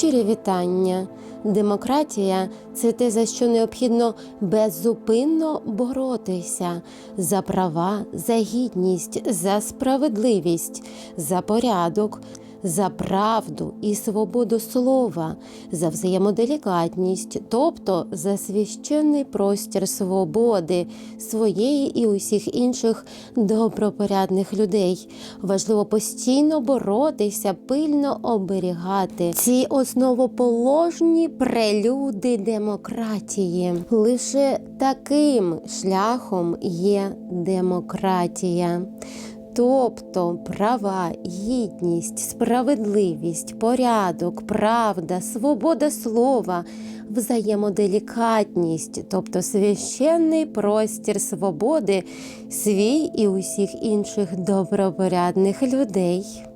Щирі вітання. Демократія це те, за що необхідно беззупинно боротися за права, за гідність, за справедливість, за порядок, за правду і свободу слова, за взаємоделікатність, тобто за священний простір свободи своєї і усіх інших добропорядних людей. Важливо постійно боротися, пильно оберігати ці основоположні прелюди демократії. Лише таким шляхом є демократія. Тобто права, гідність, справедливість, порядок, правда, свобода слова, взаємоделікатність, тобто священний простір свободи, свій і усіх інших добропорядних людей.